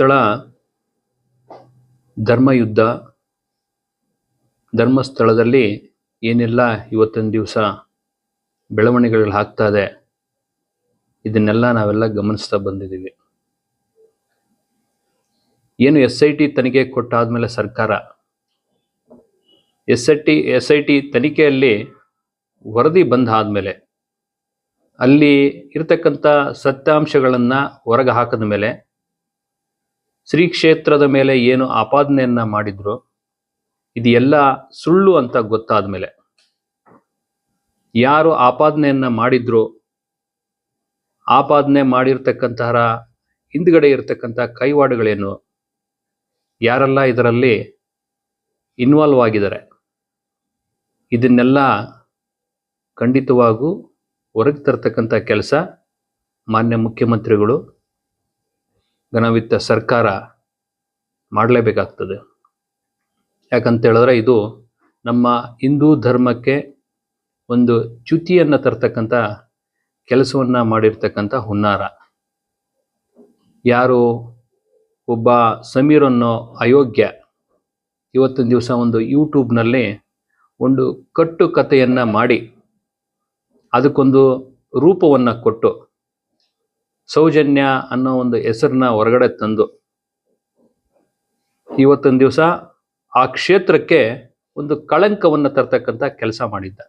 ಧರ್ಮಸ್ಥಳ ಧರ್ಮಯುದ್ಧ, ಧರ್ಮಸ್ಥಳದಲ್ಲಿ ಏನೆಲ್ಲ ಇವತ್ತಿನ ದಿವಸ ಬೆಳವಣಿಗೆಗಳು ಆಗ್ತಾ ಇದೆ, ಇದನ್ನೆಲ್ಲ ನಾವೆಲ್ಲ ಗಮನಿಸ್ತಾ ಬಂದಿದ್ದೀವಿ. ಏನು ಎಸ್ ಐ ಟಿ ತನಿಖೆ ಕೊಟ್ಟಾದ್ಮೇಲೆ ಸರ್ಕಾರ? S I T, S I T ತನಿಖೆಯಲ್ಲಿ ವರದಿ ಬಂದ ಆದಮೇಲೆ ಅಲ್ಲಿ ಇರತಕ್ಕಂಥ ಸತ್ಯಾಂಶಗಳನ್ನು ಹೊರಗೆ ಹಾಕಿದ ಮೇಲೆ ಶ್ರೀ ಕ್ಷೇತ್ರದ ಮೇಲೆ ಏನು ಆಪಾದನೆಯನ್ನ ಮಾಡಿದ್ರು ಇದು ಎಲ್ಲ ಸುಳ್ಳು ಅಂತ ಗೊತ್ತಾದ ಮೇಲೆ ಯಾರು ಆಪಾದನೆಯನ್ನ ಮಾಡಿದ್ರು, ಆಪಾದನೆ ಮಾಡಿರ್ತಕ್ಕಂತಹ ಹಿಂದ್ಗಡೆ ಇರತಕ್ಕಂಥ ಕೈವಾಡುಗಳೇನು, ಯಾರೆಲ್ಲ ಇದರಲ್ಲಿ ಇನ್ವಾಲ್ವ್ ಆಗಿದ್ದಾರೆ, ಇದನ್ನೆಲ್ಲ ಖಂಡಿತವಾಗೂ ಹೊರಗೆ ತರ್ತಕ್ಕಂಥ ಕೆಲಸ ಮಾನ್ಯ ಮುಖ್ಯಮಂತ್ರಿಗಳು ಘನವಿತ್ತ ಸರ್ಕಾರ ಮಾಡಲೇಬೇಕಾಗ್ತದೆ. ಯಾಕಂತ ಹೇಳಿದ್ರೆ ಇದು ನಮ್ಮ ಹಿಂದೂ ಧರ್ಮಕ್ಕೆ ಒಂದು ಚ್ಯುತಿಯನ್ನು ತರ್ತಕ್ಕಂಥ ಕೆಲಸವನ್ನು ಮಾಡಿರ್ತಕ್ಕಂಥ ಹುನ್ನಾರ. ಯಾರು ಒಬ್ಬ ಸಮೀರ್ ಅನ್ನೋ ಅಯೋಗ್ಯ ಇವತ್ತಿನ ದಿವಸ ಒಂದು ಯೂಟ್ಯೂಬ್ನಲ್ಲಿ ಒಂದು ಕಟ್ಟು ಕಥೆಯನ್ನು ಮಾಡಿ ಅದಕ್ಕೊಂದು ರೂಪವನ್ನು ಕೊಟ್ಟು ಸೌಜನ್ಯ ಅನ್ನೋ ಒಂದು ಹೆಸರನ್ನ ಹೊರಗಡೆ ತಂದು ಇವತ್ತಿನ ದಿವಸ ಆ ಕ್ಷೇತ್ರಕ್ಕೆ ಒಂದು ಕಳಂಕವನ್ನು ತರ್ತಕ್ಕಂಥ ಕೆಲಸ ಮಾಡಿದ್ದ.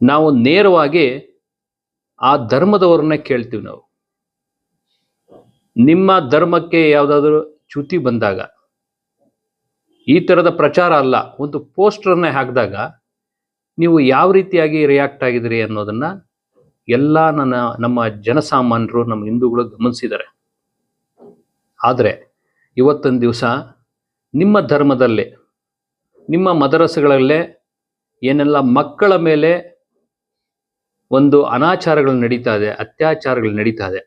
ನಾವು ನೇರವಾಗಿ ಆ ಧರ್ಮದವರನ್ನ ಕೇಳ್ತೀವಿ ನಾವು. ನಿಮ್ಮ ಧರ್ಮಕ್ಕೆ ಯಾವುದಾದ್ರೂ ಚ್ಯುತಿ ಬಂದಾಗ, ಈ ಥರದ ಪ್ರಚಾರ ಅಲ್ಲ, ಒಂದು ಪೋಸ್ಟರ್ನೇ ಹಾಕಿದಾಗ ನೀವು ಯಾವ ರೀತಿಯಾಗಿ ರಿಯಾಕ್ಟ್ ಆಗಿದ್ರಿ ಅನ್ನೋದನ್ನ ಎಲ್ಲ ನನ್ನ, ನಮ್ಮ ಜನಸಾಮಾನ್ಯರು ನಮ್ಮ ಹಿಂದೂಗಳು ಗಮನಿಸಿದ್ದಾರೆ. ಆದರೆ ಇವತ್ತೊಂದು ದಿವಸ ನಿಮ್ಮ ಧರ್ಮದಲ್ಲೇ, ನಿಮ್ಮ ಮದರಸಗಳಲ್ಲೇ ಏನೆಲ್ಲ ಮಕ್ಕಳ ಮೇಲೆ ಒಂದು ಅನಾಚಾರಗಳು ನಡೀತಾ ಇದೆ, ಅತ್ಯಾಚಾರಗಳು ನಡೀತಾ ಇದೆ,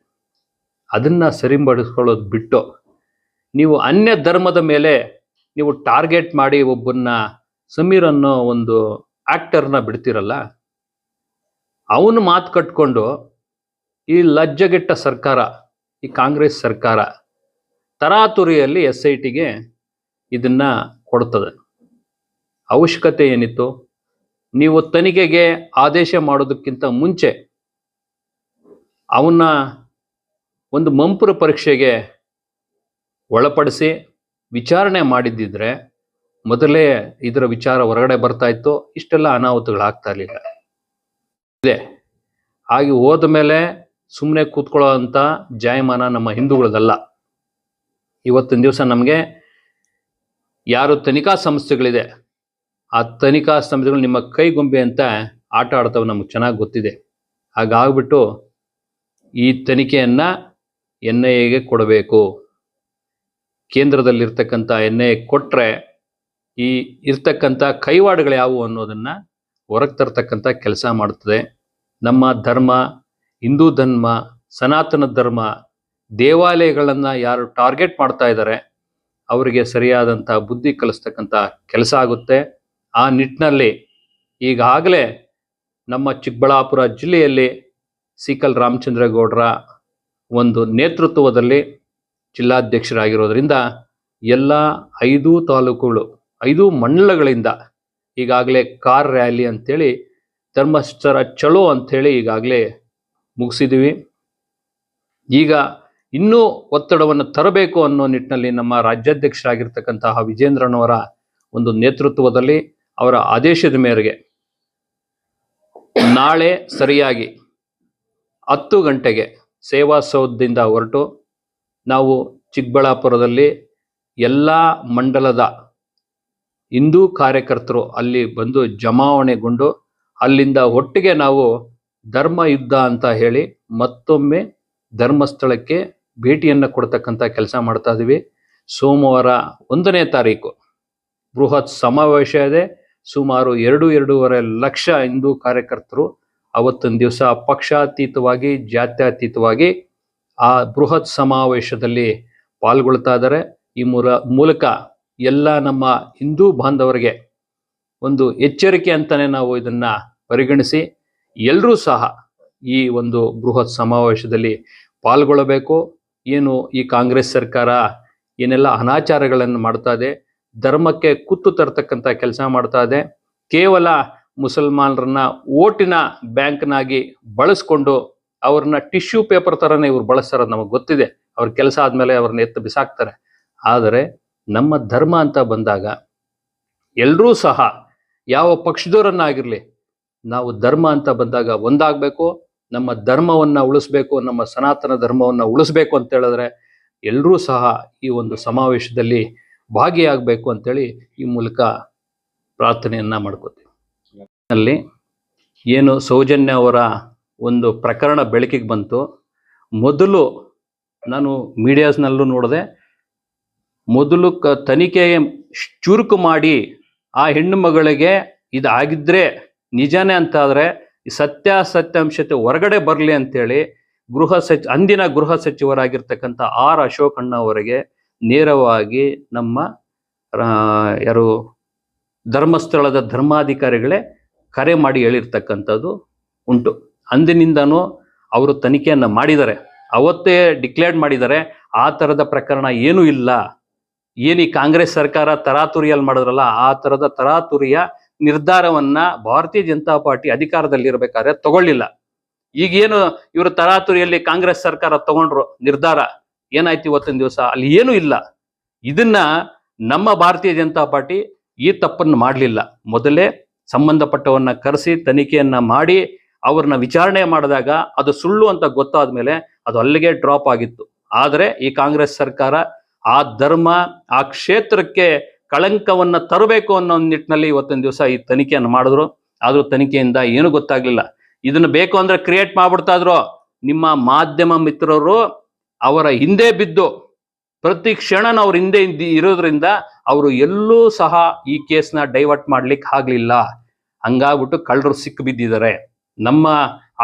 ಅದನ್ನ ಸರಿಪಡಿಸ್ಕೊಳ್ಳೋದು ಬಿಟ್ಟು ನೀವು ಅನ್ಯ ಧರ್ಮದ ಮೇಲೆ ನೀವು ಟಾರ್ಗೆಟ್ ಮಾಡಿ ಒಬ್ಬನ್ನ ಸಮೀರ್ ಅನ್ನೋ ಒಂದು ಆಕ್ಟರ್ನ ಬಿಡ್ತಿರಲ್ಲ? ಅವನು ಮಾತು ಕಟ್ಕೊಂಡು, ಈ ಲಜ್ಜಗೆಟ್ಟ ಸರ್ಕಾರ, ಈ ಕಾಂಗ್ರೆಸ್ ಸರ್ಕಾರ ತರಾತುರಿಯಲ್ಲಿ ಎಸ್ ಐ ಟಿಗೆ ಇದನ್ನ ಕೊಡ್ತದೆ. ಅವಶ್ಯಕತೆ ಏನಿತ್ತು? ನೀವು ತನಿಖೆಗೆ ಆದೇಶ ಮಾಡೋದಕ್ಕಿಂತ ಮುಂಚೆ ಅವನ್ನ ಒಂದು ಮಂಪುರ ಪರೀಕ್ಷೆಗೆ ಒಳಪಡಿಸಿ ವಿಚಾರಣೆ ಮಾಡಿದ್ದಿದ್ರೆ ಮೊದಲೇ ಇದರ ವಿಚಾರ ಹೊರಗಡೆ ಬರ್ತಾ ಇತ್ತು. ಇಷ್ಟೆಲ್ಲ ಅನಾಹುತಗಳಾಗ್ತಾ ಇರಲಿಲ್ಲ. ಇದೆ. ಹಾಗೆ ಹೋದ ಮೇಲೆ ಸುಮ್ಮನೆ ಕೂತ್ಕೊಳ್ಳೋ ಅಂತ ಜಾಯಮಾನ ನಮ್ಮ ಹಿಂದೂಗಳದಲ್ಲ. ಇವತ್ತಿನ ದಿವಸ ನಮಗೆ ಯಾರು ತನಿಖಾ ಸಂಸ್ಥೆಗಳಿದೆ, ಆ ತನಿಖಾ ಸಂಸ್ಥೆಗಳು ನಿಮ್ಮ ಕೈಗೊಂಬೆ ಅಂತ ಆಟ ಆಡ್ತವೆ ನಮ್ಗೆ ಚೆನ್ನಾಗಿ ಗೊತ್ತಿದೆ. ಹಾಗಾಗ್ಬಿಟ್ಟು ಈ ತನಿಖೆಯನ್ನು ಎನ್ ಐ ಎಗೆ ಕೊಡಬೇಕು. ಕೇಂದ್ರದಲ್ಲಿರ್ತಕ್ಕಂಥ ಎನ್ ಐ ಕೊಟ್ಟರೆ ಈ ಇರ್ತಕ್ಕಂಥ ಕೈವಾಡಗಳು ಯಾವುವು ಅನ್ನೋದನ್ನ ಹೊರಗೆ ತರ್ತಕ್ಕಂಥ ಕೆಲಸ ಮಾಡುತ್ತದೆ ನಮ್ಮ ಧರ್ಮ, ಹಿಂದೂ ಧರ್ಮ, ಸನಾತನ ಧರ್ಮ, ದೇವಾಲಯಗಳನ್ನು ಯಾರು ಟಾರ್ಗೆಟ್ ಮಾಡ್ತಾ ಇದ್ದಾರೆ ಅವರಿಗೆ ಸರಿಯಾದಂಥ ಬುದ್ಧಿ ಕಲಿಸ್ತಕ್ಕಂಥ ಕೆಲಸ ಆಗುತ್ತೆ. ಆ ನಿಟ್ಟಿನಲ್ಲಿ ಈಗಾಗಲೇ ನಮ್ಮ ಚಿಕ್ಕಬಳ್ಳಾಪುರ ಜಿಲ್ಲೆಯಲ್ಲಿ ಸಿಕಲ್ ರಾಮಚಂದ್ರಗೌಡರ ಒಂದು ನೇತೃತ್ವದಲ್ಲಿ ಜಿಲ್ಲಾಧ್ಯಕ್ಷರಾಗಿರೋದ್ರಿಂದ ಎಲ್ಲ ಐದು ತಾಲೂಕುಗಳು, ಐದು ಮಂಡಲಗಳಿಂದ ಈಗಾಗಲೇ ಕಾರ್ ರ್ಯಾಲಿ ಅಂತೇಳಿ ಧರ್ಮಸ್ಥರ ಚಲೋ ಅಂಥೇಳಿ ಈಗಾಗಲೇ ಮುಗಿಸಿದ್ದೀವಿ ಈಗ ಇನ್ನೂ ಒತ್ತಡವನ್ನು ತರಬೇಕು ಅನ್ನೋ ನಿಟ್ಟಿನಲ್ಲಿ ನಮ್ಮ ರಾಜ್ಯಾಧ್ಯಕ್ಷರಾಗಿರ್ತಕ್ಕಂತಹ ವಿಜೇಂದ್ರನವರ ಒಂದು ನೇತೃತ್ವದಲ್ಲಿ ಅವರ ಆದೇಶದ ಮೇರೆಗೆ ನಾಳೆ ಸರಿಯಾಗಿ ಹತ್ತು ಗಂಟೆಗೆ ಸೇವಾ ಸೌಧದಿಂದ ಹೊರಟು ನಾವು ಚಿಕ್ಕಬಳ್ಳಾಪುರದಲ್ಲಿ ಎಲ್ಲ ಮಂಡಲದ ಹಿಂದೂ ಕಾರ್ಯಕರ್ತರು ಅಲ್ಲಿ ಬಂದು ಜಮಾವಣೆಗೊಂಡು ಅಲ್ಲಿಂದ ಒಟ್ಟಿಗೆ ನಾವು ಧರ್ಮ ಯುದ್ಧ ಅಂತ ಹೇಳಿ ಮತ್ತೊಮ್ಮೆ ಧರ್ಮಸ್ಥಳಕ್ಕೆ ಭೇಟಿಯನ್ನು ಕೊಡ್ತಕ್ಕಂಥ ಕೆಲಸ ಮಾಡ್ತಾ ಇದ್ದೀವಿ ಸೋಮವಾರ ಒಂದನೇ ತಾರೀಕು. ಬೃಹತ್ ಸಮಾವೇಶ ಇದೆ. ಸುಮಾರು ಎರಡು, ಎರಡೂವರೆ ಲಕ್ಷ ಹಿಂದೂ ಕಾರ್ಯಕರ್ತರು ಅವತ್ತಿನ ದಿವಸ ಪಕ್ಷಾತೀತವಾಗಿ, ಜಾತ್ಯತೀತವಾಗಿ ಆ ಬೃಹತ್ ಸಮಾವೇಶದಲ್ಲಿ ಪಾಲ್ಗೊಳ್ತಾ ಇದ್ದಾರೆ. ಈ ಮೂಲ, ಮೂಲಕ ಎಲ್ಲ ನಮ್ಮ ಹಿಂದೂ ಬಾಂಧವರಿಗೆ ಒಂದು ಎಚ್ಚರಿಕೆ ಅಂತಲೇ ನಾವು ಇದನ್ನ ಪರಿಗಣಿಸಿ ಎಲ್ಲರೂ ಸಹ ಈ ಒಂದು ಬೃಹತ್ ಸಮಾವೇಶದಲ್ಲಿ ಪಾಲ್ಗೊಳ್ಳಬೇಕು. ಏನು ಈ ಕಾಂಗ್ರೆಸ್ ಸರ್ಕಾರ ಏನೆಲ್ಲ ಅನಾಚಾರಗಳನ್ನು ಮಾಡ್ತಾ ಇದೆ, ಧರ್ಮಕ್ಕೆ ಕುತ್ತು ತರ್ತಕ್ಕಂಥ ಕೆಲಸ ಮಾಡ್ತಾ ಇದೆ, ಕೇವಲ ಮುಸಲ್ಮಾನರನ್ನ ಓಟಿನ ಬ್ಯಾಂಕ್ನಾಗಿ ಬಳಸ್ಕೊಂಡು ಅವ್ರನ್ನ ಟಿಶ್ಯೂ ಪೇಪರ್ ಥರನೇ ಇವ್ರು ಬಳಸ್ತಾರೆ ನಮಗೆ ಗೊತ್ತಿದೆ. ಅವ್ರ ಕೆಲಸ ಆದಮೇಲೆ ಅವ್ರನ್ನ ಎತ್ತು ಬಿಸಾಕ್ತಾರೆ. ಆದರೆ ನಮ್ಮ ಧರ್ಮ ಅಂತ ಬಂದಾಗ ಎಲ್ಲರೂ ಸಹ ಯಾವ ಪಕ್ಷದವರನ್ನಾಗಿರಲಿ ನಾವು ಧರ್ಮ ಅಂತ ಬಂದಾಗ ಒಂದಾಗಬೇಕು, ನಮ್ಮ ಧರ್ಮವನ್ನು ಉಳಿಸ್ಬೇಕು, ನಮ್ಮ ಸನಾತನ ಧರ್ಮವನ್ನು ಉಳಿಸ್ಬೇಕು ಅಂತ ಹೇಳಿದ್ರೆ ಎಲ್ಲರೂ ಸಹ ಈ ಒಂದು ಸಮಾವೇಶದಲ್ಲಿ ಭಾಗಿಯಾಗಬೇಕು ಅಂತೇಳಿ ಈ ಮೂಲಕ ಪ್ರಾರ್ಥನೆಯನ್ನ ಮಾಡ್ಕೋತೀವಿ. ಅಲ್ಲಿ ಏನು ಸೌಜನ್ಯ ಅವರ ಒಂದು ಪ್ರಕರಣ ಬೆಳಕಿಗೆ ಬಂತು. ಮೊದಲು ನಾನು ಮೀಡಿಯಾಸ್ನಲ್ಲೂ ನೋಡಿದೆ. ಮೊದಲು ಕ ತನಿಖೆ ಚುರುಕು ಮಾಡಿ ಆ ಹೆಣ್ಣು ಮಗಳಿಗೆ ಇದಾಗಿದ್ದರೆ ನಿಜನೇ ಅಂತಾದರೆ ಸತ್ಯಾಸತ್ಯಾಂಶತೆ ಹೊರಗಡೆ ಬರಲಿ ಅಂತೇಳಿ ಗೃಹ ಸಚ್ ಅಂದಿನ ಗೃಹ ಸಚಿವರಾಗಿರ್ತಕ್ಕಂಥ ಆರ್ ಅಶೋಕಣ್ಣ ಅವರಿಗೆ ನೇರವಾಗಿ ನಮ್ಮ ಯಾರು ಧರ್ಮಸ್ಥಳದ ಧರ್ಮಾಧಿಕಾರಿಗಳೇ ಕರೆ ಮಾಡಿ ಹೇಳಿರ್ತಕ್ಕಂಥದ್ದು ಉಂಟು. ಅಂದಿನಿಂದನೂ ಅವರು ತನಿಖೆಯನ್ನು ಮಾಡಿದ್ದಾರೆ. ಅವತ್ತೇ ಡಿಕ್ಲೇರ್ ಮಾಡಿದ್ದಾರೆ. ಆ ಥರದ ಪ್ರಕರಣ ಏನೂ ಇಲ್ಲ. ಏನು ಈ ಕಾಂಗ್ರೆಸ್ ಸರ್ಕಾರ ತರಾತುರಿಯಲ್ಲಿ ಮಾಡಿದ್ರಲ್ಲ, ಆ ತರದ ತರಾತುರಿಯ ನಿರ್ಧಾರವನ್ನ ಭಾರತೀಯ ಜನತಾ ಪಾರ್ಟಿ ಅಧಿಕಾರದಲ್ಲಿರ್ಬೇಕಾದ್ರೆ ತಗೊಳ್ಳಿಲ್ಲ. ಈಗೇನು ಇವರು ತರಾತುರಿಯಲ್ಲಿ ಕಾಂಗ್ರೆಸ್ ಸರ್ಕಾರ ತಗೊಂಡ್ರು ನಿರ್ಧಾರ, ಏನಾಯ್ತು ಇವತ್ತಿನ ದಿವಸ? ಅಲ್ಲಿ ಏನೂ ಇಲ್ಲ. ಇದನ್ನ ನಮ್ಮ ಭಾರತೀಯ ಜನತಾ ಪಾರ್ಟಿ ಈ ತಪ್ಪನ್ನು ಮಾಡಲಿಲ್ಲ. ಮೊದಲೇ ಸಂಬಂಧಪಟ್ಟವನ್ನ ಕರೆಸಿ, ತನಿಖೆಯನ್ನ ಮಾಡಿ, ಅವ್ರನ್ನ ವಿಚಾರಣೆ ಮಾಡಿದಾಗ ಅದು ಸುಳ್ಳು ಅಂತ ಗೊತ್ತಾದ ಮೇಲೆ ಅದು ಅಲ್ಲಿಗೆ ಡ್ರಾಪ್ ಆಗಿತ್ತು. ಆದರೆ ಈ ಕಾಂಗ್ರೆಸ್ ಸರ್ಕಾರ ಆ ಧರ್ಮ, ಆ ಕ್ಷೇತ್ರಕ್ಕೆ ಕಳಂಕವನ್ನ ತರಬೇಕು ಅನ್ನೋ ಒಂದು ನಿಟ್ಟಿನಲ್ಲಿ ಇವತ್ತಿನ ದಿವಸ ಈ ತನಿಖೆಯನ್ನು ಮಾಡಿದ್ರು. ಆದರೂ ತನಿಖೆಯಿಂದ ಏನು ಗೊತ್ತಾಗ್ಲಿಲ್ಲ. ಇದನ್ನ ಬೇಕು ಅಂದ್ರೆ ಕ್ರಿಯೇಟ್ ಮಾಡ್ಬಿಡ್ತಾ ಇದ್ರು. ನಿಮ್ಮ ಮಾಧ್ಯಮ ಮಿತ್ರರು ಅವರ ಹಿಂದೆ ಬಿದ್ದು, ಪ್ರತಿ ಕ್ಷಣನ ಅವ್ರ ಹಿಂದೆ ಇರೋದ್ರಿಂದ ಅವರು ಎಲ್ಲೂ ಸಹ ಈ ಕೇಸ್ನ ಡೈವರ್ಟ್ ಮಾಡ್ಲಿಕ್ಕೆ ಆಗ್ಲಿಲ್ಲ. ಹಂಗಾಗ್ಬಿಟ್ಟು ಕಳ್ಳರು ಸಿಕ್ಕು ಬಿದ್ದಿದ್ದಾರೆ. ನಮ್ಮ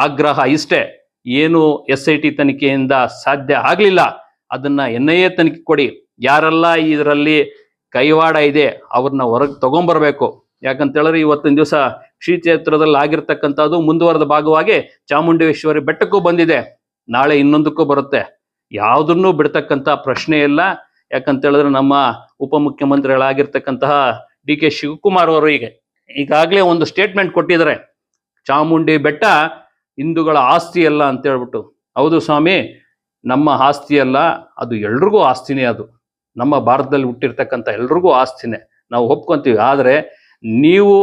ಆಗ್ರಹ ಇಷ್ಟೇ. ಏನು ಎಸ್ ಐ ಟಿ ತನಿಖೆಯಿಂದ ಸಾಧ್ಯ ಆಗ್ಲಿಲ್ಲ. ಅದನ್ನ ಎನ್ ಐ ತನಿಖೆ ಕೊಡಿ. ಯಾರೆಲ್ಲ ಇದರಲ್ಲಿ ಕೈವಾಡ ಇದೆ, ಅವ್ರನ್ನ ಹೊರಗೆ ತಗೊಂಬರ್ಬೇಕು. ಯಾಕಂತ ಹೇಳಿದ್ರೆ ಇವತ್ತಿನ ದಿವಸ ಶ್ರೀ ಕ್ಷೇತ್ರದಲ್ಲಿ ಆಗಿರ್ತಕ್ಕಂಥದ್ದು ಮುಂದುವರೆದ ಭಾಗವಾಗಿ ಚಾಮುಂಡೇಶ್ವರಿ ಬೆಟ್ಟಕ್ಕೂ ಬಂದಿದೆ. ನಾಳೆ ಇನ್ನೊಂದಕ್ಕೂ ಬರುತ್ತೆ. ಯಾವುದನ್ನು ಬಿಡ್ತಕ್ಕಂಥ ಪ್ರಶ್ನೆ ಇಲ್ಲ. ಯಾಕಂತ ಹೇಳಿದ್ರೆ ನಮ್ಮ ಉಪಮುಖ್ಯಮಂತ್ರಿಗಳಾಗಿರ್ತಕ್ಕಂತಹ ಡಿ ಕೆ ಶಿವಕುಮಾರ್ ಅವರು ಈಗ ಈಗಾಗಲೇ ಒಂದು ಸ್ಟೇಟ್ಮೆಂಟ್ ಕೊಟ್ಟಿದ್ದಾರೆ. ಚಾಮುಂಡಿ ಬೆಟ್ಟ ಹಿಂದೂಗಳ ಆಸ್ತಿ ಅಲ್ಲ ಅಂತ ಹೇಳ್ಬಿಟ್ಟು ಹೌದು ಸ್ವಾಮಿ ನಮ್ಮ ಆಸ್ತಿ ಅಲ್ಲ, ಅದು ಎಲ್ರಿಗೂ ಆಸ್ತಿನೇ ಅದು. ನಮ್ಮ ಭಾರತದಲ್ಲಿ ಹುಟ್ಟಿರ್ತಕ್ಕಂಥ ಎಲ್ರಿಗೂ ಆಸ್ತಿನೇ. ನಾವು ಒಪ್ಕೊಂತೀವಿ. ಆದರೆ ನೀವು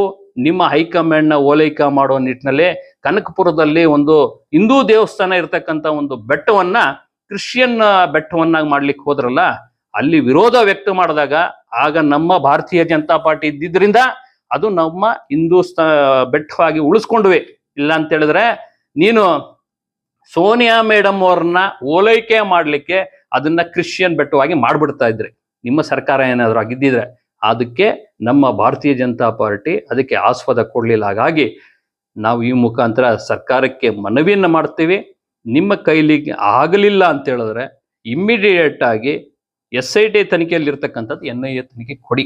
ನಿಮ್ಮ ಹೈಕಮಾಂಡ್ನ ಓಲೈಕೆ ಮಾಡೋ ನಿಟ್ಟಿನಲ್ಲಿ ಕನಕಪುರದಲ್ಲಿ ಒಂದು ಹಿಂದೂ ದೇವಸ್ಥಾನ ಇರತಕ್ಕಂಥ ಒಂದು ಬೆಟ್ಟವನ್ನ, ಕ್ರಿಶ್ಚಿಯನ್ ಬೆಟ್ಟವನ್ನಾಗಿ ಮಾಡ್ಲಿಕ್ಕೆ ಹೋದ್ರಲ್ಲ, ಅಲ್ಲಿ ವಿರೋಧ ವ್ಯಕ್ತ ಮಾಡಿದಾಗ ಆಗ ನಮ್ಮ ಭಾರತೀಯ ಜನತಾ ಪಾರ್ಟಿ ಇದ್ದಿದ್ರಿಂದ ಅದು ನಮ್ಮ ಹಿಂದೂ ಬೆಟ್ಟವಾಗಿ ಉಳಿಸ್ಕೊಂಡ್ವಿ. ಇಲ್ಲ ಅಂತ ಹೇಳಿದ್ರೆ ನೀನು ಸೋನಿಯಾ ಮೇಡಮ್ ಅವ್ರನ್ನ ಓಲೈಕೆ ಮಾಡಲಿಕ್ಕೆ ಅದನ್ನ ಕ್ರಿಶ್ಚಿಯನ್ ಬೆಟ್ಟವಾಗಿ ಮಾಡ್ಬಿಡ್ತಾ ಇದ್ರಿ. ನಿಮ್ಮ ಸರ್ಕಾರ ಏನಾದರೂ ಆಗಿದ್ದಿದ್ರೆ ಅದಕ್ಕೆ ನಮ್ಮ ಭಾರತೀಯ ಜನತಾ ಪಾರ್ಟಿ ಅದಕ್ಕೆ ಆಸ್ಪದ ಕೊಡ್ಲಿಲ್ಲ. ಹಾಗಾಗಿ ನಾವು ಈ ಮುಖಾಂತರ ಸರ್ಕಾರಕ್ಕೆ ಮನವಿಯನ್ನ ಮಾಡ್ತೀವಿ. ನಿಮ್ಮ ಕೈಲಿ ಆಗಲಿಲ್ಲ ಅಂತ ಹೇಳಿದ್ರೆ ಇಮ್ಮಿಡಿಯೇಟ್ ಆಗಿ ಎಸ್ ಐ ಟಿ ತನಿಖೆಯಲ್ಲಿರ್ತಕ್ಕಂಥದ್ದು ಎನ್ ಐ ಎ ತನಿಖೆ ಕೊಡಿ.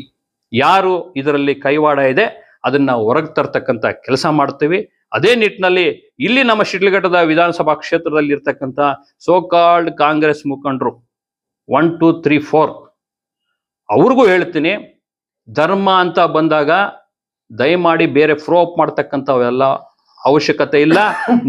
ಯಾರು ಇದರಲ್ಲಿ ಕೈವಾಡ ಇದೆ ಅದನ್ನ ಹೊರಗೆ ತರ್ತಕ್ಕಂಥ ಕೆಲಸ ಮಾಡ್ತೀವಿ. ಅದೇ ನಿಟ್ಟಿನಲ್ಲಿ ಇಲ್ಲಿ ನಮ್ಮ ಶಿಡ್ಲಘಟ್ಟದ ವಿಧಾನಸಭಾ ಕ್ಷೇತ್ರದಲ್ಲಿ ಇರ್ತಕ್ಕಂಥ ಸೋಕಾಲ್ಡ್ ಕಾಂಗ್ರೆಸ್ ಮುಖಂಡರು ಒನ್ ಟೂ ತ್ರೀ ಫೋರ್ ಅವ್ರಿಗೂ ಹೇಳ್ತೀನಿ, ಧರ್ಮ ಅಂತ ಬಂದಾಗ ದಯಮಾಡಿ ಬೇರೆ ಫ್ರೋಪ್ ಮಾಡ್ತಕ್ಕಂಥವೆಲ್ಲ ಅವಶ್ಯಕತೆ ಇಲ್ಲ.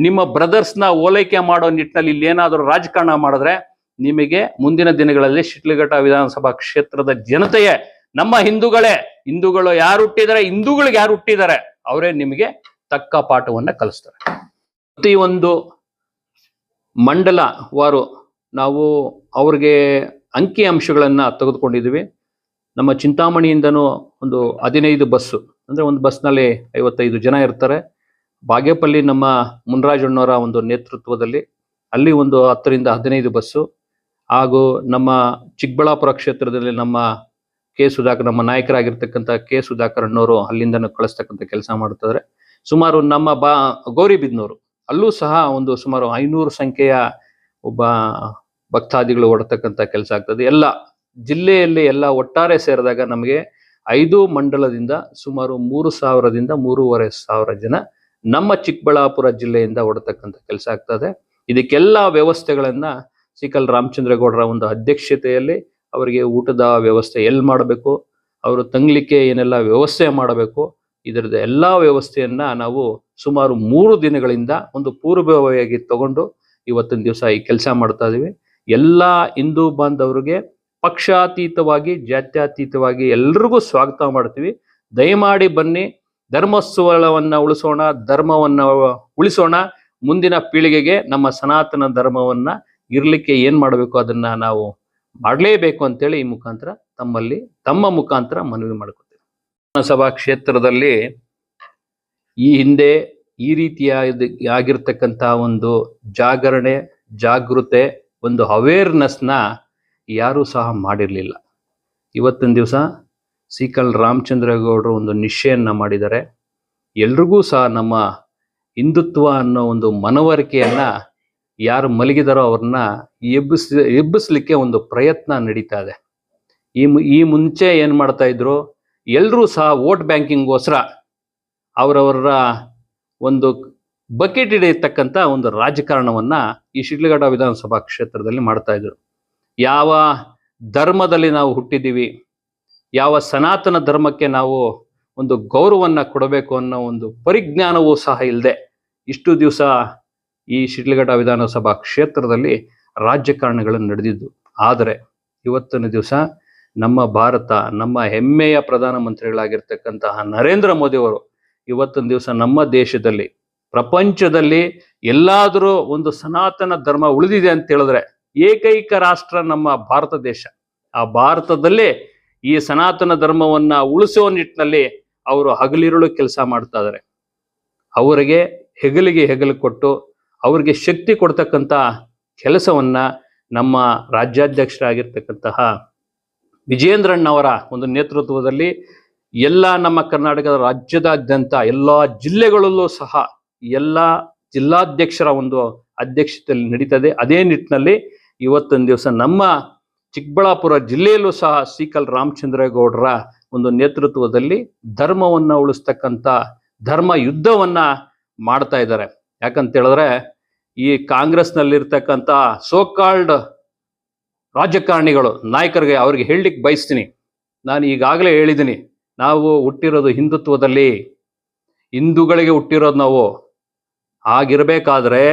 ನಿಮ್ಮ ಬ್ರದರ್ಸ್ನ ಓಲೈಕೆ ಮಾಡೋ ನಿಟ್ಟಿನಲ್ಲಿ ಇಲ್ಲಿ ಏನಾದರೂ ರಾಜಕಾರಣ ಮಾಡಿದ್ರೆ ನಿಮಗೆ ಮುಂದಿನ ದಿನಗಳಲ್ಲಿ ಶಿಡ್ಲಘಟ್ಟ ವಿಧಾನಸಭಾ ಕ್ಷೇತ್ರದ ಜನತೆಯೇ, ನಮ್ಮ ಹಿಂದೂಗಳೇ, ಹಿಂದೂಗಳು ಯಾರು ಹುಟ್ಟಿದ್ದಾರೆ, ಹಿಂದೂಗಳಿಗೆ ಯಾರು ಹುಟ್ಟಿದ್ದಾರೆ, ಅವರೇ ನಿಮಗೆ ತಕ್ಕ ಪಾಠವನ್ನ ಕಲಿಸ್ತಾರೆ. ಪ್ರತಿಯೊಂದು ಮಂಡಲ ವಾರು ನಾವು ಅವ್ರಿಗೆ ಅಂಕಿ ಅಂಶಗಳನ್ನ ತೆಗೆದುಕೊಂಡಿದ್ದೀವಿ. ನಮ್ಮ ಚಿಂತಾಮಣಿಯಿಂದನೂ ಒಂದು ಹದಿನೈದು ಬಸ್ಸು ಅಂದ್ರೆ ಒಂದು ಬಸ್ನಲ್ಲಿ ಐವತ್ತೈದು ಜನ ಇರ್ತಾರೆ. ಬಾಗೇಪಲ್ಲಿ ನಮ್ಮ ಮುನ್ರಾಜಣ್ಣವರ ಒಂದು ನೇತೃತ್ವದಲ್ಲಿ ಅಲ್ಲಿ ಒಂದು ಹತ್ತರಿಂದ ಹದಿನೈದು ಬಸ್ಸು ಹಾಗೂ ನಮ್ಮ ಚಿಕ್ಕಬಳ್ಳಾಪುರ ಕ್ಷೇತ್ರದಲ್ಲಿ ನಮ್ಮ ಕೆ ಸುಧಾಕರ್, ನಮ್ಮ ನಾಯಕರಾಗಿರ್ತಕ್ಕಂಥ ಕೆ ಸುಧಾಕರ್ ಅಣ್ಣವರು ಅಲ್ಲಿಂದನೂ ಕಳಿಸ್ತಕ್ಕಂಥ ಕೆಲಸ ಮಾಡ್ತಿದ್ದಾರೆ. ಸುಮಾರು ನಮ್ಮ ಬಾ ಗೌರಿಬಿದ್ನೂರು ಅಲ್ಲೂ ಸಹ ಒಂದು ಸುಮಾರು ಐನೂರು ಸಂಖ್ಯೆಯ ಒಬ್ಬ ಭಕ್ತಾದಿಗಳು ಓಡತಕ್ಕಂಥ ಕೆಲಸ ಆಗ್ತದೆ. ಎಲ್ಲ ಜಿಲ್ಲೆಯಲ್ಲಿ ಎಲ್ಲ ಒಟ್ಟಾರೆ ಸೇರಿದಾಗ ನಮಗೆ ಐದು ಮಂಡಲದಿಂದ ಸುಮಾರು ಮೂರು ಸಾವಿರದಿಂದ ಮೂರುವರೆ ಸಾವಿರ ಜನ ನಮ್ಮ ಚಿಕ್ಕಬಳ್ಳಾಪುರ ಜಿಲ್ಲೆಯಿಂದ ಓಡತಕ್ಕಂಥ ಕೆಲಸ ಆಗ್ತದೆ. ಇದಕ್ಕೆಲ್ಲ ವ್ಯವಸ್ಥೆಗಳನ್ನು ಸಿಕಲ್ ರಾಮಚಂದ್ರಗೌಡರ ಒಂದು ಅಧ್ಯಕ್ಷತೆಯಲ್ಲಿ ಅವರಿಗೆ ಊಟದ ವ್ಯವಸ್ಥೆ ಎಲ್ಲಿ ಮಾಡಬೇಕು, ಅವರು ತಂಗ್ಲಿಕ್ಕೆ ಏನೆಲ್ಲ ವ್ಯವಸ್ಥೆ ಮಾಡಬೇಕು ಇದರದ ಎಲ್ಲಾ ವ್ಯವಸ್ಥೆಯನ್ನ ನಾವು ಸುಮಾರು ಮೂರು ದಿನಗಳಿಂದ ಒಂದು ಪೂರ್ವಭಾವಿಯಾಗಿ ತಗೊಂಡು ಇವತ್ತಿನ ದಿವಸ ಈ ಕೆಲಸ ಮಾಡ್ತಾ ಇದೀವಿ. ಎಲ್ಲಾ ಹಿಂದೂ ಬಾಂಧವರಿಗೆ ಪಕ್ಷಾತೀತವಾಗಿ, ಜಾತ್ಯಾತೀತವಾಗಿ ಎಲ್ರಿಗೂ ಸ್ವಾಗತ ಮಾಡ್ತೀವಿ. ದಯಮಾಡಿ ಬನ್ನಿ, ಧರ್ಮೋತ್ಸವವನ್ನ ಉಳಿಸೋಣ, ಧರ್ಮವನ್ನ ಉಳಿಸೋಣ. ಮುಂದಿನ ಪೀಳಿಗೆಗೆ ನಮ್ಮ ಸನಾತನ ಧರ್ಮವನ್ನ ಇರ್ಲಿಕ್ಕೆ ಏನ್ ಮಾಡಬೇಕು ಅದನ್ನ ನಾವು ಮಾಡಲೇಬೇಕು ಅಂತೇಳಿ ಈ ಮುಖಾಂತರ ತಮ್ಮಲ್ಲಿ, ತಮ್ಮ ಮುಖಾಂತರ ಮನವಿ ಮಾಡ್ಕೊತೀವಿ ವಿಧಾನಸಭಾ ಕ್ಷೇತ್ರದಲ್ಲಿ ಈ ಹಿಂದೆ ಈ ರೀತಿಯ ಆಗಿರ್ತಕ್ಕಂಥ ಒಂದು ಜಾಗರಣೆ, ಜಾಗೃತೆ, ಒಂದು ಅವೇರ್ನೆಸ್ನ ಯಾರೂ ಸಹ ಮಾಡಿರಲಿಲ್ಲ. ಇವತ್ತಿನ ದಿವಸ ಸಿಕಲ್ ರಾಮಚಂದ್ರೇಗೌಡರು ಒಂದು ನಿಶ್ಚಯನ್ನ ಮಾಡಿದ್ದಾರೆ. ಎಲ್ರಿಗೂ ಸಹ ನಮ್ಮ ಹಿಂದುತ್ವ ಅನ್ನೋ ಒಂದು ಮನವರಿಕೆಯನ್ನ ಯಾರು ಮಲಗಿದಾರೋ ಅವ್ರನ್ನ ಎಬ್ಬಿಸ್, ಎಬ್ಬಿಸ್ಲಿಕ್ಕೆ ಒಂದು ಪ್ರಯತ್ನ ನಡೀತಾ ಇದೆ. ಈ ಈ ಮುಂಚೆ ಏನ್ ಮಾಡ್ತಾ ಇದ್ರು? ಎಲ್ರೂ ಸಹ ವೋಟ್ ಬ್ಯಾಂಕಿಂಗ್ಗೋಸ್ಕರ ಅವರವರ ಒಂದು ಬಕೆಟ್ ಹಿಡಿಯತಕ್ಕಂಥ ಒಂದು ರಾಜಕಾರಣವನ್ನು ಈ ಶಿಡ್ಲಘಟ್ಟ ವಿಧಾನಸಭಾ ಕ್ಷೇತ್ರದಲ್ಲಿ ಮಾಡ್ತಾ ಇದ್ರು. ಯಾವ ಧರ್ಮದಲ್ಲಿ ನಾವು ಹುಟ್ಟಿದ್ದೀವಿ, ಯಾವ ಸನಾತನ ಧರ್ಮಕ್ಕೆ ನಾವು ಒಂದು ಗೌರವವನ್ನು ಕೊಡಬೇಕು ಅನ್ನೋ ಒಂದು ಪರಿಜ್ಞಾನವೂ ಸಹ ಇಲ್ಲದೆ ಇಷ್ಟು ದಿವಸ ಈ ಶಿಡ್ಲಘಟ್ಟ ವಿಧಾನಸಭಾ ಕ್ಷೇತ್ರದಲ್ಲಿ ರಾಜಕಾರಣಗಳನ್ನು ನಡೆದಿದ್ದು. ಆದರೆ ಇವತ್ತಿನ ದಿವಸ ನಮ್ಮ ಭಾರತ, ನಮ್ಮ ಹೆಮ್ಮೆಯ ಪ್ರಧಾನಮಂತ್ರಿಗಳಾಗಿರ್ತಕ್ಕಂತಹ ನರೇಂದ್ರ ಮೋದಿ ಅವರು ಇವತ್ತಿನ ದಿವಸ ನಮ್ಮ ದೇಶದಲ್ಲಿ, ಪ್ರಪಂಚದಲ್ಲಿ ಎಲ್ಲಾದರೂ ಒಂದು ಸನಾತನ ಧರ್ಮ ಉಳಿದಿದೆ ಅಂತ ಹೇಳಿದ್ರೆ ಏಕೈಕ ರಾಷ್ಟ್ರ ನಮ್ಮ ಭಾರತ ದೇಶ. ಆ ಭಾರತದಲ್ಲಿ ಈ ಸನಾತನ ಧರ್ಮವನ್ನ ಉಳಿಸುವ ನಿಟ್ಟಿನಲ್ಲಿ ಅವರು ಹಗಲಿರುಳು ಕೆಲಸ ಮಾಡ್ತಾ ಇದ್ದಾರೆ. ಅವರಿಗೆ ಹೆಗಲಿಗೆ ಹೆಗಲು ಕೊಟ್ಟು ಅವರಿಗೆ ಶಕ್ತಿ ಕೊಡ್ತಕ್ಕಂಥ ಕೆಲಸವನ್ನ ನಮ್ಮ ರಾಜ್ಯಾಧ್ಯಕ್ಷರಾಗಿರ್ತಕ್ಕಂತಹ ವಿಜೇಂದ್ರಣ್ಣವರ ಒಂದು ನೇತೃತ್ವದಲ್ಲಿ ಎಲ್ಲ ನಮ್ಮ ಕರ್ನಾಟಕದ ರಾಜ್ಯದಾದ್ಯಂತ ಎಲ್ಲ ಜಿಲ್ಲೆಗಳಲ್ಲೂ ಸಹ ಎಲ್ಲ ಜಿಲ್ಲಾಧ್ಯಕ್ಷರ ಒಂದು ಅಧ್ಯಕ್ಷತೆಯಲ್ಲಿ ನಡೀತದೆ. ಅದೇ ನಿಟ್ಟಿನಲ್ಲಿ ಇವತ್ತೊಂದು ದಿವಸ ನಮ್ಮ ಚಿಕ್ಕಬಳ್ಳಾಪುರ ಜಿಲ್ಲೆಯಲ್ಲೂ ಸಹ ಸೀಕಲ್ ರಾಮಚಂದ್ರೇಗೌಡರ ಒಂದು ನೇತೃತ್ವದಲ್ಲಿ ಧರ್ಮವನ್ನ ಉಳಿಸ್ತಕ್ಕಂಥ ಧರ್ಮ ಯುದ್ಧವನ್ನ ಮಾಡ್ತಾ ಇದ್ದಾರೆ. ಯಾಕಂತ ಹೇಳಿದ್ರೆ ಈ ಕಾಂಗ್ರೆಸ್ನಲ್ಲಿರ್ತಕ್ಕಂಥ ಸೋಕಾಲ್ಡ್ ರಾಜಕಾರಣಿಗಳು, ನಾಯಕರಿಗೆ ಅವ್ರಿಗೆ ಹೇಳಲಿಕ್ಕೆ ಬಯಸ್ತೀನಿ. ನಾನು ಈಗಾಗಲೇ ಹೇಳಿದ್ದೀನಿ, ನಾವು ಹುಟ್ಟಿರೋದು ಹಿಂದುತ್ವದಲ್ಲಿ, ಹಿಂದೂಗಳಿಗೆ ಹುಟ್ಟಿರೋದು ನಾವು. ಆಗಿರಬೇಕಾದ್ರೆ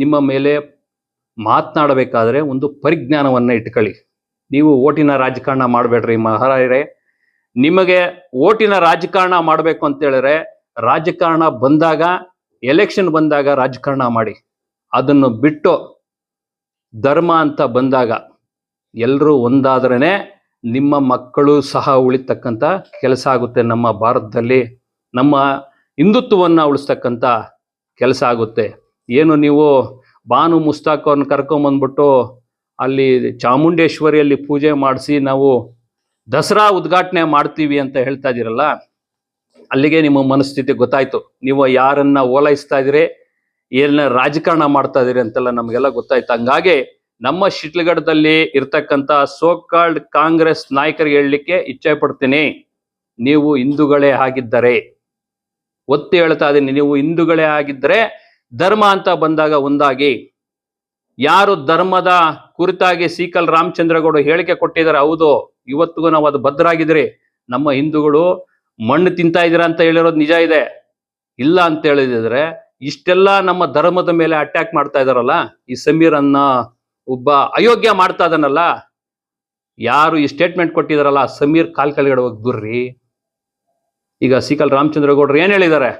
ನಿಮ್ಮ ಮೇಲೆ ಮಾತನಾಡಬೇಕಾದ್ರೆ ಒಂದು ಪರಿಜ್ಞಾನವನ್ನು ಇಟ್ಕೊಳ್ಳಿ. ನೀವು ಓಟಿನ ರಾಜಕಾರಣ ಮಾಡಬೇಡ್ರಿ ಮಹಾರಾಯರೇ. ನಿಮಗೆ ಓಟಿನ ರಾಜಕಾರಣ ಮಾಡಬೇಕು ಅಂತೇಳಿದ್ರೆ ರಾಜಕಾರಣ ಬಂದಾಗ ಎಲೆಕ್ಷನ್ ಬಂದಾಗ ರಾಜಕಾರಣ ಮಾಡಿ. ಅದನ್ನು ಬಿಟ್ಟು ಧರ್ಮ ಅಂತ ಬಂದಾಗ ಎಲ್ಲರೂ ಒಂದಾದ್ರೇ ನಿಮ್ಮ ಮಕ್ಕಳು ಸಹ ಉಳಿತಕ್ಕಂಥ ಕೆಲಸ ಆಗುತ್ತೆ ನಮ್ಮ ಭಾರತದಲ್ಲಿ. ನಮ್ಮ ಹಿಂದುತ್ವವನ್ನು ಉಳಿಸ್ತಕ್ಕಂಥ ಕೆಲಸ ಆಗುತ್ತೆ. ಏನು ನೀವು ಬಾನು ಮುಸ್ತಾಕ್ ಅವ್ರನ್ನ ಕರ್ಕೊಂಬಂದ್ಬಿಟ್ಟು ಅಲ್ಲಿ ಚಾಮುಂಡೇಶ್ವರಿಯಲ್ಲಿ ಪೂಜೆ ಮಾಡಿಸಿ ನಾವು ದಸರಾ ಉದ್ಘಾಟನೆ ಮಾಡ್ತೀವಿ ಅಂತ ಹೇಳ್ತಾ ಇದ್ದೀರಲ್ಲ, ಅಲ್ಲಿಗೆ ನಿಮ್ಮ ಮನಸ್ಥಿತಿ ಗೊತ್ತಾಯ್ತು. ನೀವು ಯಾರನ್ನ ಓಲೈಸ್ತಾ ಇದ್ದೀರಿ, ಏನ ರಾಜಕಾರಣ ಮಾಡ್ತಾ ಇದೀರಿ ಅಂತೆಲ್ಲ ನಮಗೆಲ್ಲ ಗೊತ್ತಾಯ್ತು. ಹಂಗಾಗಿ ನಮ್ಮ ಶಿಟ್ಲಗಢದಲ್ಲಿ ಇರ್ತಕ್ಕಂಥ ಸೋಕಾಲ್ಡ್ ಕಾಂಗ್ರೆಸ್ ನಾಯಕರಿಗೆ ಹೇಳಲಿಕ್ಕೆ ಇಚ್ಛೆ ಪಡ್ತೀನಿ. ನೀವು ಹಿಂದೂಗಳೇ ಆಗಿದ್ದರೆ, ಒತ್ತಿ ಹೇಳ್ತಾ ಇದ್ದೀನಿ, ನೀವು ಹಿಂದೂಗಳೇ ಆಗಿದ್ದರೆ ಧರ್ಮ ಅಂತ ಬಂದಾಗ ಒಂದಾಗಿ. ಯಾರು ಧರ್ಮದ ಕುರಿತಾಗಿ ಸೀಕಲ್ ರಾಮಚಂದ್ರಗೌಡ ಹೇಳಿಕೆ ಕೊಟ್ಟಿದ್ದಾರೆ, ಹೌದು, ಇವತ್ತಿಗೂ ನಾವು ಅದು ಭದ್ರಾಗಿದ್ರಿ ನಮ್ಮ ಹಿಂದೂಗಳು ಮಣ್ಣು ತಿಂತಾ ಇದ್ದೀರಾ ಅಂತ ಹೇಳಿರೋದು ನಿಜ ಇದೆ. ಇಲ್ಲ ಅಂತ ಹೇಳಿದ್ರೆ ಇಷ್ಟೆಲ್ಲ ನಮ್ಮ ಧರ್ಮದ ಮೇಲೆ ಅಟ್ಯಾಕ್ ಮಾಡ್ತಾ ಇದಾರಲ್ಲ ಈ ಸಮೀರ್ ಅನ್ನ ಒಬ್ಬ ಅಯೋಗ್ಯ ಮಾಡ್ತಾ ಇದನ್ನಲ್ಲ ಯಾರು ಈ ಸ್ಟೇಟ್ಮೆಂಟ್ ಕೊಟ್ಟಿದಾರಲ್ಲ, ಸಮೀರ್ ಕಾಲ್ ಕೆಳಗಡೆ ಹೋಗಿ ಗುರ್ರಿ ಈಗ ಸಿಕಲ್ ರಾಮಚಂದ್ರಗೌಡರು ಏನು ಹೇಳಿದ್ದಾರೆ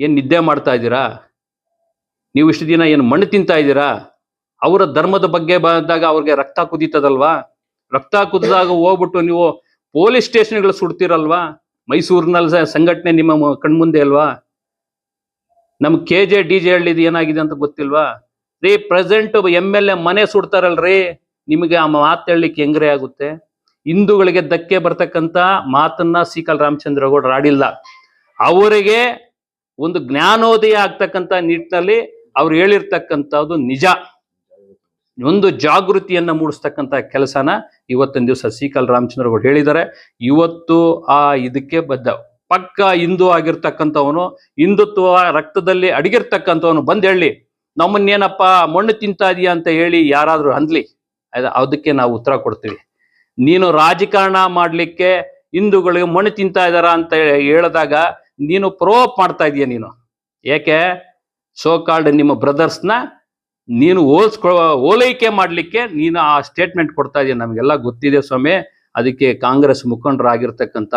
ಏನ್ ನಿದ್ದೆ ಮಾಡ್ತಾ ಇದ್ದೀರಾ? ನೀವು ಇಷ್ಟು ದಿನ ಏನು ಮಣ್ಣು ತಿಂತಾ ಇದ್ದೀರಾ? ಅವರ ಧರ್ಮದ ಬಗ್ಗೆ ಬಂದಾಗ ಅವ್ರಿಗೆ ರಕ್ತ ಕುದೀತದಲ್ವಾ? ರಕ್ತ ಕುದಿದಾಗ ಹೋಗ್ಬಿಟ್ಟು ನೀವು ಪೊಲೀಸ್ ಸ್ಟೇಷನ್ಗಳು ಸುಡ್ತಿರಲ್ವಾ? ಮೈಸೂರಿನಲ್ಲಿ ಸಂಘಟನೆ ನಿಮ್ಮ ಕಣ್ಮುಂದೆ ಅಲ್ವಾ? ನಮ್ ಕೆ ಜೆ, ಡಿ ಜೆ ಹಳ್ಳಿದು ಏನಾಗಿದೆ ಅಂತ ಗೊತ್ತಿಲ್ವಾ? ರೀ ಪ್ರೆಸೆಂಟ್ ಎಂ ಎಲ್ ಎ ಮನೆ ಸುಡ್ತಾರಲ್ರಿ, ನಿಮಗೆ ಆ ಮಾತು ಹೇಳಲಿಕ್ಕೆ ಹೆಂಗ್ರೆ ಆಗುತ್ತೆ? ಹಿಂದೂಗಳಿಗೆ ಧಕ್ಕೆ ಬರ್ತಕ್ಕಂತ ಮಾತನ್ನ ಸಿಕಲ್ ರಾಮಚಂದ್ರಗೌಡರು ಆಡಿಲ್ಲ. ಅವರಿಗೆ ಒಂದು ಜ್ಞಾನೋದಯ ಆಗ್ತಕ್ಕಂತ ನಿಟ್ಟಿನಲ್ಲಿ ಅವ್ರು ಹೇಳಿರ್ತಕ್ಕಂಥದ್ದು ನಿಜ. ಒಂದು ಜಾಗೃತಿಯನ್ನ ಮೂಡಿಸ್ತಕ್ಕಂಥ ಕೆಲಸನ ಇವತ್ತಿನ ದಿವಸ ಸಿಕಲ್ ರಾಮಚಂದ್ರಗೌಡ ಹೇಳಿದ್ದಾರೆ. ಇವತ್ತು ಆ ಇದಕ್ಕೆ ಬದ್ಧ. ಪಕ್ಕ ಹಿಂದೂ ಆಗಿರ್ತಕ್ಕಂಥವನು, ಹಿಂದುತ್ವ ರಕ್ತದಲ್ಲಿ ಅಡಗಿರ್ತಕ್ಕಂಥವನು ಬಂದ್ ಹೇಳಿ ನಮ್ಮನ್ನೇನಪ್ಪ ಮಣ್ಣು ತಿಂತಾ ಇದೀಯ ಅಂತ ಹೇಳಿ ಯಾರಾದ್ರೂ ಅಂದ್ಲಿ, ಅದ- ಅದಕ್ಕೆ ನಾವು ಉತ್ತರ ಕೊಡ್ತೀವಿ. ನೀನು ರಾಜಕಾರಣ ಮಾಡ್ಲಿಕ್ಕೆ ಹಿಂದೂಗಳಿಗೆ ಮಣ್ಣು ತಿಂತಾ ಇದಾರ ಅಂತ ಹೇಳಿದಾಗ ನೀನು ಪ್ರೋಪ್ ಮಾಡ್ತಾ ಇದೀಯ ನೀನು? ಏಕೆ ಸೋ ಕಾಲ್ಡ್ ನಿಮ್ಮ ಬ್ರದರ್ಸ್ನ ನೀನು ಹೋಲ್ಸ್ಕೊ ಓಲೈಕೆ ಮಾಡಲಿಕ್ಕೆ ನೀನು ಆ ಸ್ಟೇಟ್ಮೆಂಟ್ ಕೊಡ್ತಾ ಇದೀಯ ನಮಗೆಲ್ಲ ಗೊತ್ತಿದೆ ಸ್ವಾಮಿ. ಅದಕ್ಕೆ ಕಾಂಗ್ರೆಸ್ ಮುಖಂಡರಾಗಿರ್ತಕ್ಕಂಥ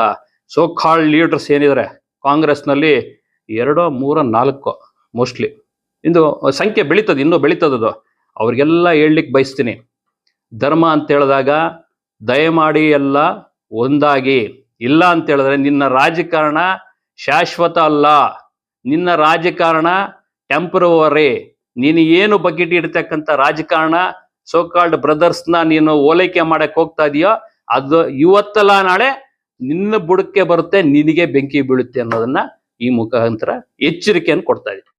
ಸೋ ಕಾಲ್ಡ್ ಲೀಡರ್ಸ್ ಏನಿದ್ದಾರೆ? ಕಾಂಗ್ರೆಸ್ನಲ್ಲಿ ಎರಡೋ, ಮೂರೋ, ನಾಲ್ಕು ಮೋಸ್ಟ್ಲಿ ಇಂದು ಸಂಖ್ಯೆ ಬೆಳೀತದೆ, ಇನ್ನೂ ಬೆಳೀತದದು ಅವ್ರಿಗೆಲ್ಲ ಹೇಳಲಿಕ್ಕೆ ಬಯಸ್ತೀನಿ. ಧರ್ಮ ಅಂತ ಹೇಳಿದಾಗ ದಯಮಾಡಿ ಎಲ್ಲ ಒಂದಾಗಿ. ಇಲ್ಲ ಅಂತ ಹೇಳಿದ್ರೆ ನಿನ್ನ ರಾಜಕಾರಣ ಶಾಶ್ವತ ಅಲ್ಲ. ನಿನ್ನ ರಾಜಕಾರಣ ಟೆಂಪ್ರವರಿ ನೀನು ಏನು ಬಕೆಟ್ ಇಡ್ತಕ್ಕಂಥ ರಾಜಕಾರಣ ಸೋಕಾಲ್ಡ್ ಬ್ರದರ್ಸ್ನ ನೀನು ಓಲೈಕೆ ಮಾಡಕ್ ಹೋಗ್ತಾ ಇದೆಯೋ, ಅದು ಇವತ್ತಲ್ಲ ನಾಳೆ ನಿನ್ನ ಬುಡಕ್ಕೆ ಬರುತ್ತೆ, ನಿನಗೆ ಬೆಂಕಿ ಬೀಳುತ್ತೆ ಅನ್ನೋದನ್ನ ಈ ಮುಖಾಂತರ ಎಚ್ಚರಿಕೆಯನ್ನು ಕೊಡ್ತಾ ಇದೆ